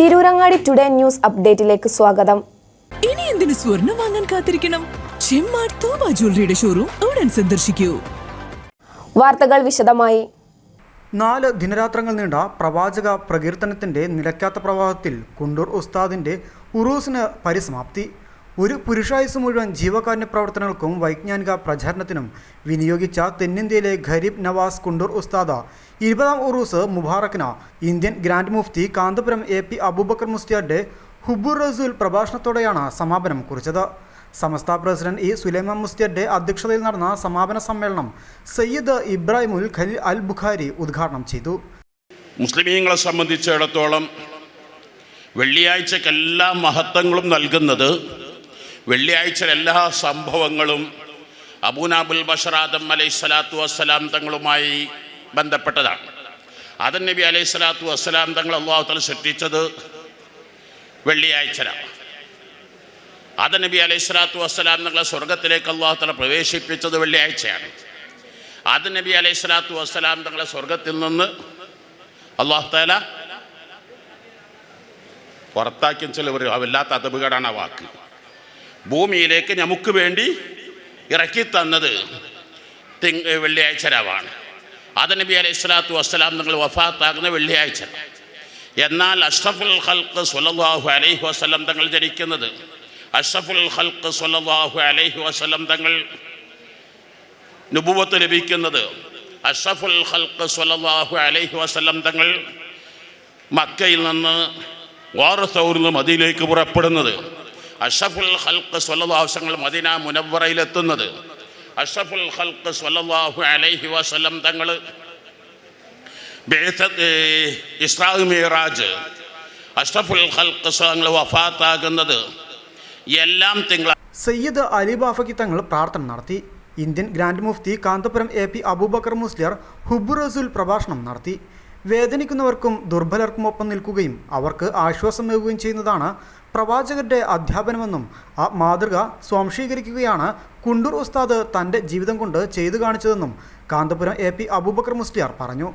Tirurangadi today news അപ്ഡേറ്റിലേക്ക് സ്വാഗതം. ഇനി എന്തിനു സ്വർണം വാങ്ങാൻ കാത്തിരിക്കണം? ചെമ്മാട് തോമ ജ്വല്ലറിയുടെ ഷോറൂം ഉടൻ സന്ദർശിക്കൂ. വാർത്തകൾ വിശദമായി. നാല് ദിനരാത്രങ്ങൾ നീണ്ട പ്രവാചക പ്രകീർത്തനത്തിന്റെ നിലയ്ക്കാത്ത പ്രവാഹത്തിൽ കുണ്ടൂർ ഉസ്താദിന്റെ ഉറൂസിന് പരിസമാപ്തി. ഒരു പുരുഷായുസ് മുഴുവൻ ജീവകാരുണ്യ പ്രവർത്തനങ്ങൾക്കും വൈജ്ഞാനിക പ്രചാരണത്തിനും വിനിയോഗിച്ച തെന്നിന്ത്യയിലെ ഖരീബ് നവാസ് കുണ്ടൂർ ഉസ്താദ ഇരുപതാം ഉറൂസ് മുബാറക്കിന ഇന്ത്യൻ ഗ്രാൻഡ് മുഫ്തി കാന്തപുരം എ പി അബൂബക്കർ മുസ്തിയാരുടെ ഹുബുർ റസൂൽ പ്രഭാഷണത്തോടെയാണ് സമാപനം കുറിച്ചത്. സമസ്ത പ്രസിഡന്റ് ഇ സുലൈമാൻ മുസ്തിയുടെ അധ്യക്ഷതയിൽ നടന്ന സമാപന സമ്മേളനം സയ്യിദ് ഇബ്രാഹിമുൽ ഖലീൽ അൽ ബുഖാരി ഉദ്ഘാടനം ചെയ്തു. മുസ്ലിമീങ്ങളെ സംബന്ധിച്ചിടത്തോളം വെള്ളിയാഴ്ചക്കെല്ലാ മഹത്വങ്ങളും നൽകുന്നത് വെള്ളിയാഴ്ച എല്ലാ സംഭവങ്ങളും അബൂനാബുൽ ബഷറാദം അലൈഹി സ്വലാത്തു വസ്സലാം തങ്ങളുമായി ബന്ധപ്പെട്ടതാണ്. ആദൻ നബി അലൈഹി സ്വലാത്തു വസ്സലാം തങ്ങൾ അള്ളാഹുത്തല സൃഷ്ടിച്ചത് വെള്ളിയാഴ്ചനാണ് ആദൻ നബി അലൈഹി സ്വലാത്തു വസ്സലാം തങ്ങളെ സ്വർഗത്തിലേക്ക് അള്ളാഹുത്തല പ്രവേശിപ്പിച്ചത് വെള്ളിയാഴ്ചയാണ്. ആദൻ നബി അലൈഹി സ്വലാത്തു വസ്സലാം തങ്ങളെ സ്വർഗത്തിൽ നിന്ന് അള്ളാഹുത്തല പുറത്താക്കിയ ചിലവർ വല്ലാത്ത അതപകടാണ് ആ വാക്ക്. ഭൂമിയിലേക്ക് നമുക്ക് വേണ്ടി ഇറക്കി തന്നത് തിങ് വെള്ളിയാഴ്ച രാവാണ്. ആദനബി അലൈഹി സ്വലാത്തു വസ്സലാം നിങ്ങൾ വഫാത്താകുന്ന വെള്ളിയാഴ്ച. എന്നാൽ അഷ്റഫുൽ ഹൽക്ക് സ്വല്ലല്ലാഹു അലൈഹി വസ്ലം തങ്ങൾ ജനിക്കുന്നത് അഷ്റഫുൽ ഹൽക്ക് സ്വല്ലല്ലാഹു അലൈഹി വസ്ലം തങ്ങൾ നുബുവത്ത് ലഭിക്കുന്നത് അഷ്റഫുൽ ഹൽക്ക് സ്വല്ലല്ലാഹു അലൈഹി വസ്ലം തങ്ങൾ മക്കയിൽ നിന്ന് വാറസൗരിൽ നിന്ന് മദീനയിലേക്ക് പുറപ്പെടുന്നത് അഷഫുൽ ഹൽക്ക് സ്വല്ലല്ലാഹു തങ്ങൾ മദീന മുനവറയിലെത്തുന്നത് അഷഫുൽ ഹൽക്ക് സ്വല്ലല്ലാഹു അലൈഹി വസ്ലം തങ്ങൾ ഇസ്രാഹ് അഷഫുൽ ഹൽക്ക് സ്വലങ്ങൾ വഫാത്താകുന്നത്. എല്ലാം തിങ്കൾ സയ്യിദ് അലി ബാഫക്കി തങ്ങൾ പ്രാർത്ഥന നടത്തി. ഇന്ത്യൻ ഗ്രാൻഡ് മുഫ്തി കാന്തപുരം എ പി അബൂബക്കർ മുസ്ലിയർ ഹുബുറസുൽ റസൂൽ പ്രഭാഷണം നടത്തി. വേദനിക്കുന്നവർക്കും ദുർബലർക്കും ഒപ്പം നിൽക്കുകയും അവർക്ക് ആശ്വാസം നൽകുകയും ചെയ്യുന്നതാണ് പ്രവാചകരുടെ അധ്യാപനമെന്നും ആ മാതൃക സ്വാംശീകരിക്കുകയാണ് കുണ്ടൂർ ഉസ്താദ് തന്റെ ജീവിതം കൊണ്ട് ചെയ്തു കാണിച്ചതെന്നും കാന്തപുരം എ പി അബൂബക്കർ മുസ്ലിയാർ പറഞ്ഞു.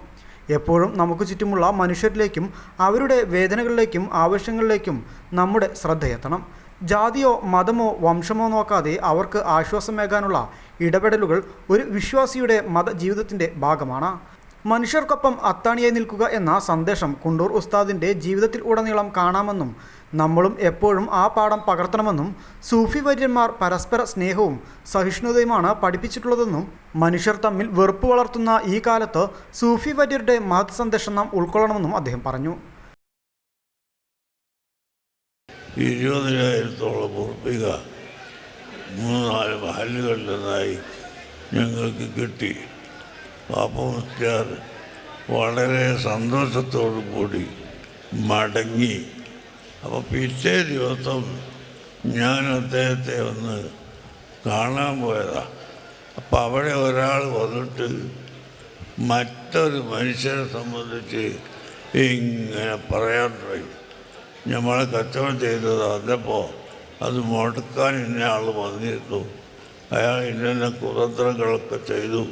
എപ്പോഴും നമുക്ക് ചുറ്റുമുള്ള മനുഷ്യരിലേക്കും അവരുടെ വേദനകളിലേക്കും ആവശ്യങ്ങളിലേക്കും നമ്മുടെ ശ്രദ്ധയെത്തണം ജാതിയോ മതമോ വംശമോ നോക്കാതെ അവർക്ക് ആശ്വാസമേകാനുള്ള ഇടപെടലുകൾ ഒരു വിശ്വാസിയുടെ മതജീവിതത്തിന്റെ ഭാഗമാണ്. മനുഷ്യർക്കൊപ്പം അത്താണിയായി നിൽക്കുക എന്ന സന്ദേശം കുണ്ടൂർ ഉസ്താദിന്റെ ജീവിതത്തിൽ ഉടനീളം കാണാമെന്നും നമ്മളും എപ്പോഴും ആ പാഠം പകർത്തണമെന്നും സൂഫി വര്യന്മാർ പരസ്പര സ്നേഹവും സഹിഷ്ണുതയുമാണ് പഠിപ്പിച്ചിട്ടുള്ളതെന്നും മനുഷ്യർ തമ്മിൽ വെറുപ്പ് വളർത്തുന്ന ഈ കാലത്ത് സൂഫി വര്യരുടെ മഹത് സന്ദേശം നാം ഉൾക്കൊള്ളണമെന്നും അദ്ദേഹം പറഞ്ഞു. ഇരുപതിനായിരത്തോളം ഉറപ്പിക മൂന്നാൽ നാല് മഹലുകളിൽ ഞങ്ങൾക്ക് കിട്ടി. പാപ്പമുസ്റ്റാർ വളരെ സന്തോഷത്തോടു കൂടി മടങ്ങി. അപ്പോൾ പിറ്റേ ദിവസം ഞാൻ അദ്ദേഹത്തെ ഒന്ന് കാണാൻ പോയതാണ് അപ്പം അവിടെ ഒരാൾ വന്നിട്ട് മറ്റൊരു മനുഷ്യനെ സംബന്ധിച്ച് ഇങ്ങനെ പറയാൻ തുടങ്ങി. നമ്മൾ കച്ചവടം ചെയ്തത് അതപ്പോൾ അത് മുടക്കാൻ ഇന്ന ആൾ വന്നിരുന്നു. അയാൾ ഇന്ന കുതന്ത്രങ്ങളൊക്കെ ചെയ്തു.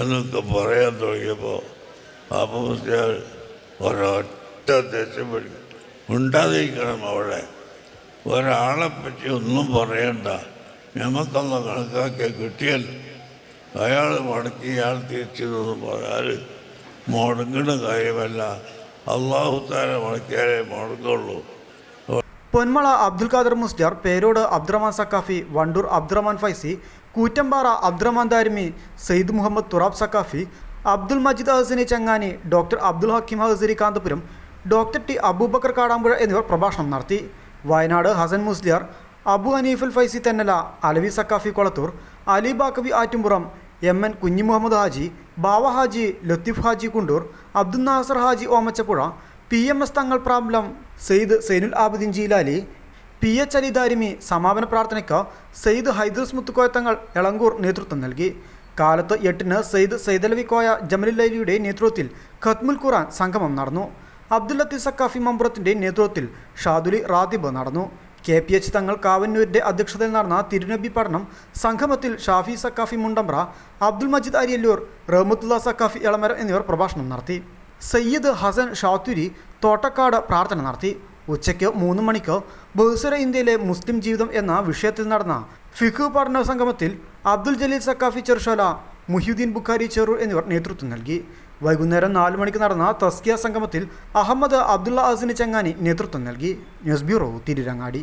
എന്നൊക്കെ പറയാൻ തുടങ്ങിയപ്പോൾ പാപ്പമുസ്ലിയാർ ഒരൊറ്റ ദേശം പിടിക്കും ഉണ്ടാതിരിക്കണം അവിടെ ഒരാളെ പറ്റി ഒന്നും പറയണ്ട. ഞമ്മക്കൊന്ന് കണക്കാക്കിയ കിട്ടിയാൽ അയാൾ മടക്കി ഇയാൾ തിരിച്ചതെന്ന് പറഞ്ഞാൽ മുടങ്ങുന്ന കാര്യമല്ല. അള്ളാഹു താര മടക്കിയാലേ മുടങ്ങുള്ളൂ. Ponmala Abdul Khader Musliyar Perod Abdurahman Saqafi Vandoor Abdurahman Faizy Koottampara Abdurahman Darimi Sayyid Muhammad Thurab Saqafi Abdul Majid Hasani Changani doctor Abdul Hakim Hasari Kanthapuram doctor T Abubakar Kadampuzha എന്നിവർ പ്രഭാഷണം നടത്തി. Wayanad Hasan Musliyar Abu Haneeful Faizy Thennala Alavi Saqafi Kolathur Ali Baqavi Attumpuram M N Kunhi Muhammad Haji Bava Haji Latheef Haji Kundur Abdul Nasar Haji Omachappuzha P M S Thangal പ്രാബ്ലം Syed Zainul Abideen Jeelani P H അനിതാരിമി സമാപന പ്രാർത്ഥനയ്ക്ക് സെയ്ദ് ഹൈദ്രസ് മുത്തുക്കോയത്തങ്ങൾ എളങ്കൂർ നേതൃത്വം നൽകി. കാലത്ത് എട്ടിന് സെയ്ദ് സൈദലവിക്കോയ കോയ ജമലുല്ലൈലിയുടെ നേതൃത്വത്തിൽ ഖത്മുൽ ഖുറാൻ സംഗമം നടന്നു. അബ്ദുൽ ലത്തീഫ് സക്കാഫി മമ്പുറത്തിന്റെ നേതൃത്വത്തിൽ ഷാദുലി റാദിബ് നടന്നു. കെ പി എച്ച് തങ്ങൾ കാവന്നൂരിന്റെ അധ്യക്ഷതയിൽ നടന്ന തിരുനബി പഠനം സംഗമത്തിൽ ഷാഫി സക്കാഫി മുണ്ടമ്പ്ര അബ്ദുൽ മജീദ് അരിയല്ലൂർ റഹ്മത്തുള്ള സക്കാഫി എളമര എന്നിവർ പ്രഭാഷണം നടത്തി. സയ്യിദ് ഹസൻ ഷാത്തുരി തോട്ടക്കാട് പ്രാർത്ഥന നടത്തി. ഉച്ചയ്ക്ക് മൂന്ന് മണിക്കോ ബഹുസ്വര ഇന്ത്യയിലെ മുസ്ലിം ജീവിതം എന്ന വിഷയത്തിൽ നടന്ന ഫിഖു പഠന സംഗമത്തിൽ അബ്ദുൽ ജലീൽ സക്കാഫി ചെറുശാല മുഹ്യുദ്ദീൻ ബുഖാരി ചെറൂർ എന്നിവർ നേതൃത്വം നൽകി. വൈകുന്നേരം നാല് മണിക്ക് നടന്ന തസ്കിയ സംഗമത്തിൽ അഹമ്മദ് അബ്ദുള്ള അസിന് ചങ്ങാനി നേതൃത്വം നൽകി. News bureau Tirurangadi.